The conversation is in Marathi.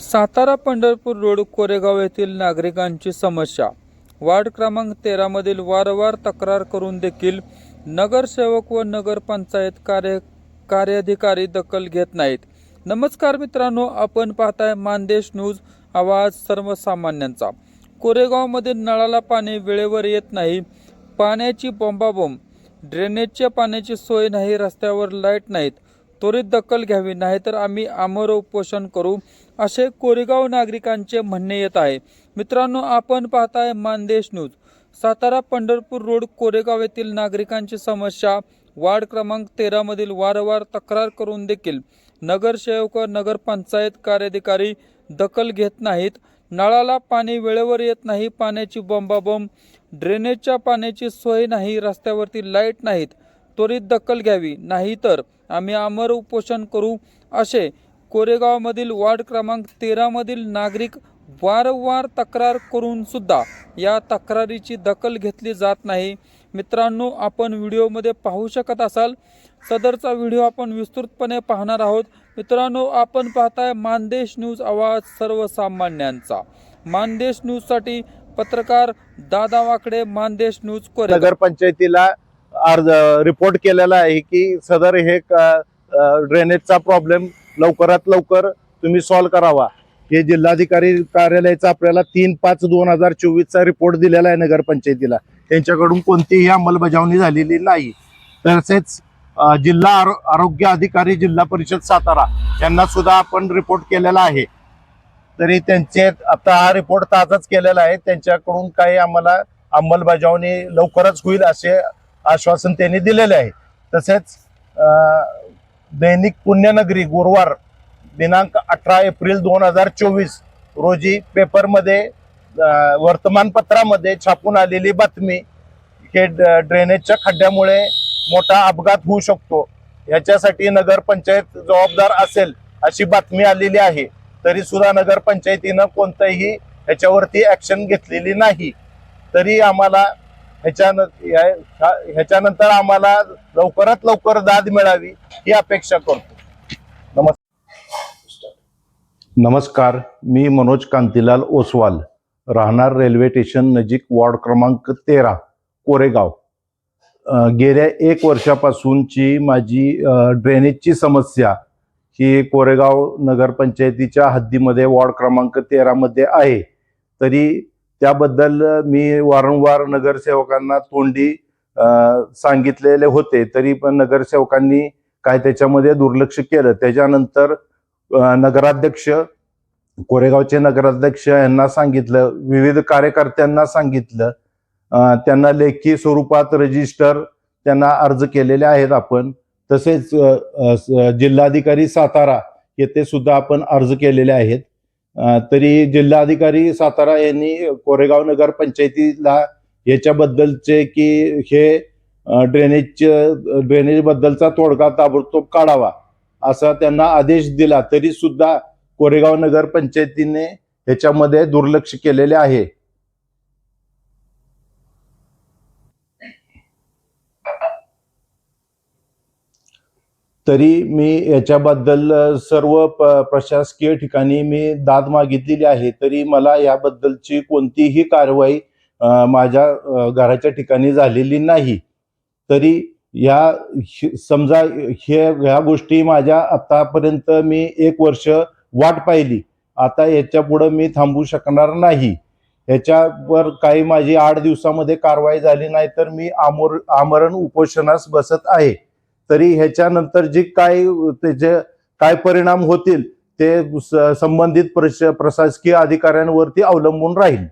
सातारा पंढरपूर रोड कोरेगाव येथील नागरिकांची समस्या. वार्ड क्रमांक तेरामधील वारंवार तक्रार करून देखील नगरसेवक व नगरपंचायत कार्य कार्याधिकारी दखल घेत नाहीत. नमस्कार मित्रांनो आपण पाहताय मानदेश न्यूज आवाज सर्वसामान्यांचा. कोरेगावमध्ये नळाला पाणी वेळेवर येत नाही. पाण्याची बोंबाबोंब. ड्रेनेजच्या पाण्याची सोय नाही रस्त्यावर लाइट नाहीत. त्वरित दखल घ्यावी नाहीतर आम्ही आमर उपोषण करू असे कोरेगाव नागरिकांचे म्हणणे येत आहे. मित्रांनो आपण पाहताय मानदेश न्यूज. सातारा पंढरपूर रोड कोरेगाव येथील नागरिकांची समस्या वार्ड क्रमांक तेरामधील वारंवार तक्रार करून देखील नगरसेवक नगरपंचायत कार्याधिकारी दखल घेत नाहीत. नळाला पाणी वेळेवर येत नाही पाण्याची बोंबाबोंब ड्रेनेजच्या पाण्याची सोय नाही रस्त्यावरती लाइट नाहीत. त्वरित दखल घ्यावी. नाहीतर आम्ही अमर उपोषण करू असे कोरेगावमधील वार्ड क्रमांक तेरामधील नागरिक वारंवार तक्रार करून सुद्धा या तक्रारीची दखल घेतली जात नाही. मित्रांनो आपण व्हिडिओमध्ये पाहू शकत असाल सदरचा व्हिडिओ आपण विस्तृतपणे पाहणार आहोत. मित्रांनो आपण पाहताय मानदेश न्यूज आवाज सर्वसामान्यांचा. मानदेश न्यूजसाठी पत्रकार दादा वाकडे मानदेश न्यूज कोरेगाव. नगरपंचायतीला अर्ज रिपोर्ट केलेला आहे की सदर हे क- ड्रेनेजचा प्रॉब्लेम लवकरात लवकर तुम्ही सॉल्व करावा. हे जिल्हाधिकारी कार्यालयाचा आपल्याला तीन पाच दोन हजार चोवीसचा रिपोर्ट दिलेला आहे नगरपंचायतीला. त्यांच्याकडून कोणतीही अंमलबजावणी झालेली नाही. तसेच जिल्हा आरो- आरोग्य अधिकारी जिल्हा परिषद सातारा यांना सुद्धा आपण रिपोर्ट केलेला आहे. तरी त्यांचे आता हा रिपोर्ट ताजाच केलेला आहे. त्यांच्याकडून काही आम्हाला अंमलबजावणी लवकरच होईल असे आश्वासन त्यांनी दिलेले आहे. तसेच दैनिक पुण्यनगरी गुरुवार दिनांक अठरा एप्रिल दोन हजार चोवीस रोजी पेपरमध्ये वर्तमानपत्रामध्ये छापून आलेली बातमी हे ड- ड्रेनेजच्या खड्ड्यामुळे मोठा अपघात होऊ शकतो. याच्यासाठी नगरपंचायत जबाबदार असेल अशी बातमी आलेली आहे. तरी सुद्धा नगरपंचायतीनं कोणतंही याच्यावरती ॲक्शन घेतलेली नाही. तरी आम्हाला ह्याच्यानंतर ह्याच्यानंतर आम्हाला लवकरात लवकर दाद मिळावी ही अपेक्षा करतो. नमस्कार नमस्कार मी मनोज कांतीलाल ओसवाल. राहणार रेल्वे स्टेशन नजीक वॉर्ड क्रमांक तेरा कोरेगाव. गेल्या एक वर्षापासूनची माझी ड्रेनेजची समस्या ही कोरेगाव नगरपंचायतीच्या हद्दीमध्ये वॉर्ड क्रमांक तेरामध्ये आहे. तरी त्याबद्दल मी वारंवार नगरसेवकांना तोंडी सांगितलेले होते. तरी पण नगरसेवकांनी काय त्याच्यामध्ये दुर्लक्ष केलं. त्याच्यानंतर नगराध्यक्ष कोरेगावचे नगराध्यक्ष यांना सांगितलं. विविध कार्यकर्त्यांना सांगितलं. त्यांना लेखी स्वरूपात रजिस्टर त्यांना अर्ज केलेले आहेत आपण. तसेच जिल्हाधिकारी सातारा येथे सुद्धा आपण अर्ज केलेले आहेत. तरी जिल्हाधिकारी सातारा यांनी कोरेगाव नगर पंचायतीला याच्याबद्दलचे की हे ड्रेनेज ड्रेनेजचे ड्रेनेज बद्दलचा तोडगा ताबडतोब काढावा असा त्यांना आदेश दिला. तरी सुद्धा कोरेगाव नगर पंचायतीने ह्याच्यामध्ये दुर्लक्ष केलेले आहे. तरी मी याच्याबद्दल सर्व प- प्रशासकीय ठिकाणी मी दाद मागितलेली आहे तरी मला याबद्दलची कोणतीही कारवाई माझ्या घराच्या ठिकाणी झालेली नाही. तरी या समजा हे ह्या गोष्टी माझ्या आतापर्यंत मी एक वर्ष वाट पाहिली. आता याच्या पुढं मी थांबू शकणार नाही. ह्याच्यावर काही माझी आठ दिवसामध्ये कारवाई झाली नाही तर मी आमोर आमरण उपोषणास बसत आहे. तरी ह्याच्यानंतर जे काय त्याचे काय परिणाम होतील ते स- संबंधित प्रश प्रशासकीय अधिकाऱ्यांवरती अवलंबून राहील.